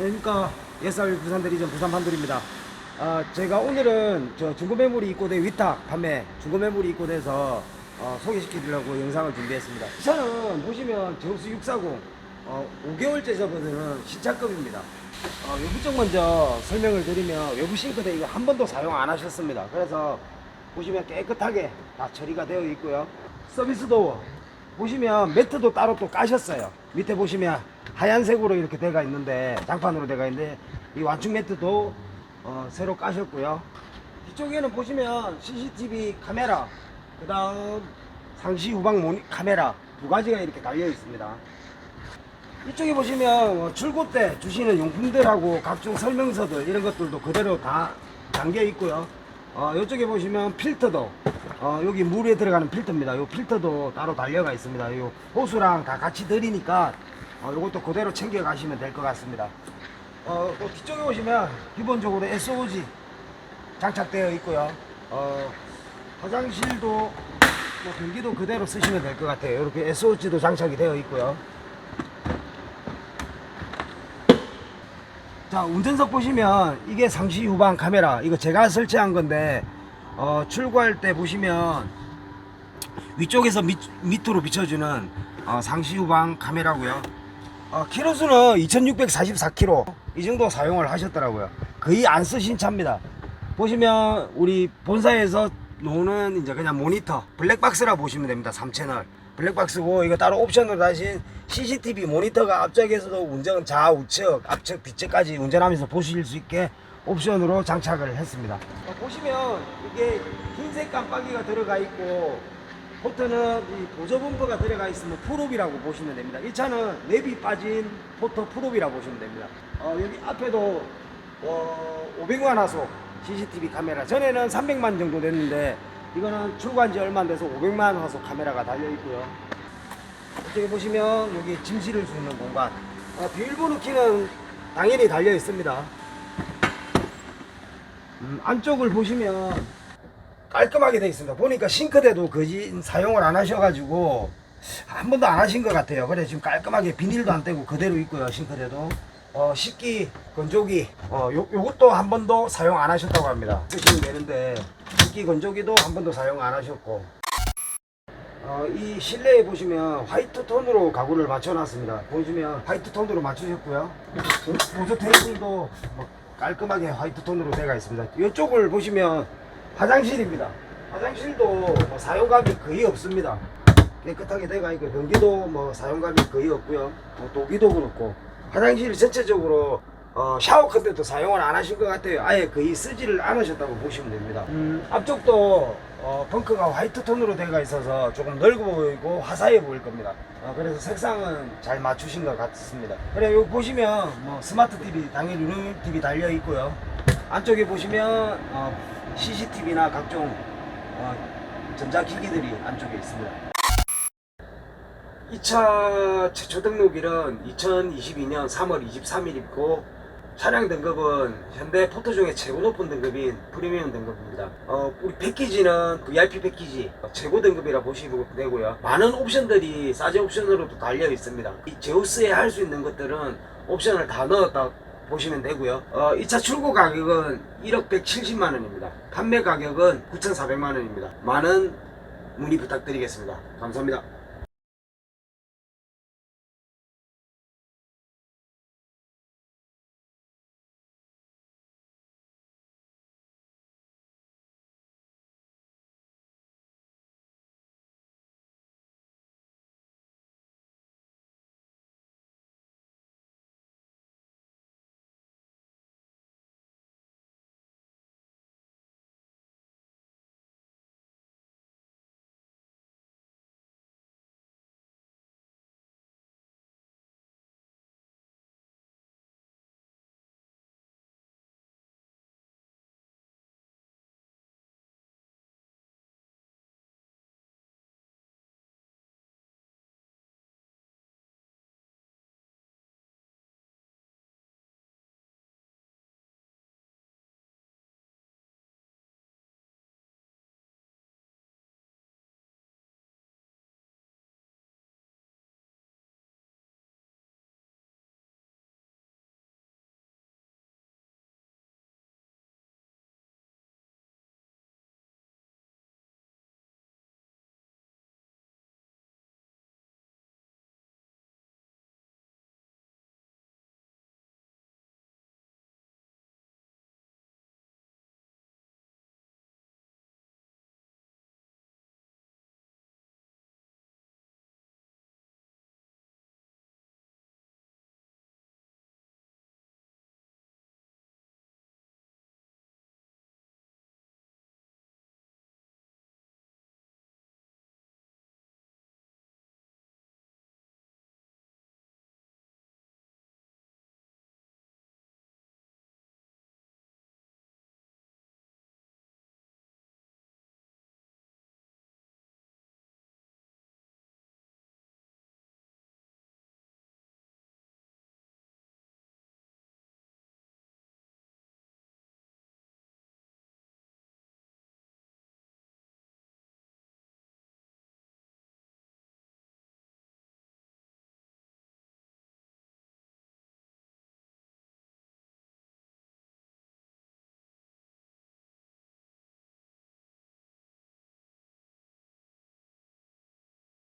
안녕하십니까 예살 부산 대리점 부산 판돌입니다. 아, 제가 오늘은 저 중고 매물이 입고된 위탁 판매 중고 매물이 입고돼서 어, 소개시켜드리려고 영상을 준비했습니다. 이 차는 보시면 제우스 640 어, 5개월째 접어드는 신차급입니다. 어, 외부 쪽 먼저 설명을 드리면 외부 싱크대 이거 한 번도 사용 안 하셨습니다. 그래서 보시면 깨끗하게 다 처리가 되어 있고요. 서비스 도어 보시면 매트도 따로 또 까셨어요. 밑에 보시면 하얀색으로 이렇게 돼가 있는데 장판으로 돼가 있는데 이 완충 매트도 어, 새로 까셨고요. 뒤쪽에는 보시면 CCTV 카메라, 그 다음 상시 후방 모니 카메라 두 가지가 이렇게 달려 있습니다. 이쪽에 보시면 어, 출고 때 주시는 용품들하고 각종 설명서들 이런 것들도 그대로 다 담겨 있고요. 어, 이쪽에 보시면 필터도 어, 여기 물에 들어가는 필터입니다. 이 필터도 따로 달려가 있습니다. 이 호수랑 다 같이 드리니까 어, 이것도 그대로 챙겨 가시면 될 것 같습니다. 어, 또 뒤쪽에 보시면 기본적으로 SOG 장착되어 있고요. 어, 화장실도 뭐 변기도 그대로 쓰시면 될 것 같아요. 이렇게 SOG도 장착이 되어 있고요. 자 운전석 보시면 이게 상시 후방 카메라 이거 제가 설치한 건데 어, 출고할 때 보시면 위쪽에서 밑, 밑으로 비춰주는 어, 상시 후방 카메라고요 어, 키로수는 2644km 이 정도 사용을 하셨더라고요. 거의 안 쓰신 차입니다. 보시면 우리 본사에서 노는 이제 그냥 모니터 블랙박스라 보시면 됩니다 3채널. 블랙박스고 이거 따로 옵션으로 다신 CCTV 모니터가 앞쪽에서도 운전 좌우측 앞측 뒤측까지 운전하면서 보실 수 있게 옵션으로 장착을 했습니다. 어, 보시면 이게 흰색 깜빡이가 들어가 있고 포트는 이 보조 범퍼가 들어가 있으면 풀옵이라고 보시면 됩니다. 이 차는 랩이 빠진 포터 풀옵이라고 보시면 됩니다. 어, 여기 앞에도 어, 500만 화소 CCTV 카메라 전에는 300만 정도 됐는데 이거는 출고한 지 얼마 안 돼서 500만 화소 카메라가 달려 있고요. 이쪽에 보시면 여기 짐 실을 수 있는 공간 어, 비밀번호 키는 당연히 달려 있습니다. 음, 안쪽을 보시면 깔끔하게 되어 있습니다. 보니까 싱크대도 거진 사용을 안 하셔가지고 한 번도 안 하신 것 같아요. 그래 지금 깔끔하게 비닐도 안 떼고 그대로 있고요. 싱크대도 어, 식기, 건조기 어, 요, 요것도 한 번도 사용 안 하셨다고 합니다. 쓰시면 되는데 식기, 건조기도 한 번도 사용 안 하셨고 어, 이 실내에 보시면 화이트 톤으로 가구를 맞춰놨습니다. 보시면 화이트 톤으로 맞추셨고요. 보조 테이블도 뭐 깔끔하게 화이트 톤으로 되어 있습니다. 이쪽을 보시면 화장실입니다. 화장실도 뭐 사용감이 거의 없습니다. 깨끗하게 되어 있고 변기도 뭐 사용감이 거의 없고요. 뭐 도기도 그렇고 화장실 전체적으로 어, 샤워 컨텐도 사용을 안 하신 것 같아요. 아예 거의 쓰지를 않으셨다고 보시면 됩니다. 음, 앞쪽도 어, 벙커가 화이트 톤으로 되어 있어서 조금 넓어 보이고 화사해 보일 겁니다. 어, 그래서 색상은 잘 맞추신 것 같습니다. 그래 여기 보시면 뭐 스마트 TV 당연히 룸 TV 달려 있고요. 안쪽에 보시면 어, CCTV나 각종 어, 전자기기들이 안쪽에 있습니다. 이차 최초 등록일은 2022년 3월 23일이고 차량 등급은 현대 포터 중에 최고 높은 등급인 프리미엄 등급입니다. 어, 우리 패키지는 VIP 패키지 최고 등급이라 보시면 되고요. 많은 옵션들이 싸제 옵션으로도 달려 있습니다. 이 제우스에 할 수 있는 것들은 옵션을 다 넣었다 보시면 되고요. 어, 이차 출고 가격은 1억 170만 원입니다. 판매 가격은 9,400만 원입니다. 많은 문의 부탁드리겠습니다. 감사합니다.